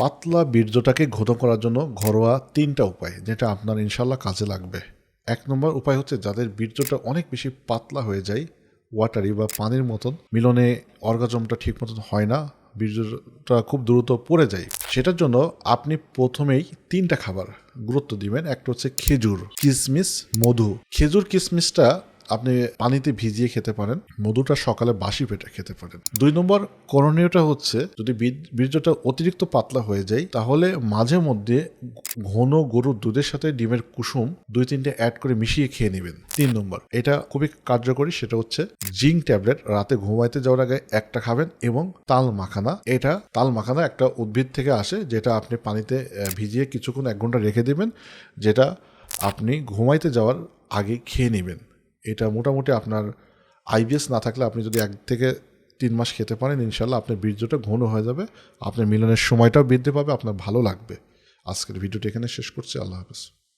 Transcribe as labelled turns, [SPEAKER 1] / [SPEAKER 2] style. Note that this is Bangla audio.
[SPEAKER 1] পাতলা বীর্যটাকে ঘন করার জন্য ঘরোয়া তিনটা উপায়, যেটা আপনার ইনশাল্লাহ কাজে লাগবে। এক নম্বর উপায় হচ্ছে যাদের বীর্যটা অনেক বেশি পাতলা হয়ে যায় ওয়াটারি বা পানির মতন, মিলনে অর্গাজমটা ঠিক মতন হয় না, বীর্যটা খুব দ্রুত পড়ে যায়। সেটার জন্য আপনি প্রথমেই তিনটা খাবার গুরুত্ব দিবেন। একটা হচ্ছে খেজুর কিশমিশ মধু। খেজুর কিশমিশটা আপনি পানিতে ভিজিয়ে খেতে পারেন, মধুটা সকালে বাসি পেটে খেতে পারেন। দুই নম্বর করণীয়টা হচ্ছে, যদি বীর- বীর্যটা অতিরিক্ত পাতলা হয়ে যায়, তাহলে মাঝে মধ্যে ঘন গরুর দুধের সাথে ডিমের কুসুম দুই তিনটে অ্যাড করে মিশিয়ে খেয়ে নেবেন। তিন নম্বর, এটা খুবই কার্যকরী, সেটা হচ্ছে জিঙ্ক ট্যাবলেট, রাতে ঘুমাইতে যাওয়ার আগে একটা খাবেন এবং তাল মাখানা। এটা তাল মাখানা একটা উদ্ভিদ থেকে আসে, যেটা আপনি পানিতে ভিজিয়ে কিছুক্ষণ এক ঘণ্টা রেখে দেবেন, যেটা আপনি ঘুমাইতে যাওয়ার আগে খেয়ে নেবেন। এটা মোটামুটি আপনার আইবিএস না থাকলে আপনি যদি এক থেকে তিন মাস খেতে পারেন, ইনশাল্লাহ আপনার বীর্যটা ঘন হয়ে যাবে। আপনার মিলনের সময়টাও বৃদ্ধি পাবে, আপনার ভালো লাগবে। আজকের ভিডিওটি এখানে শেষ করছি, আল্লাহ হাফেজ।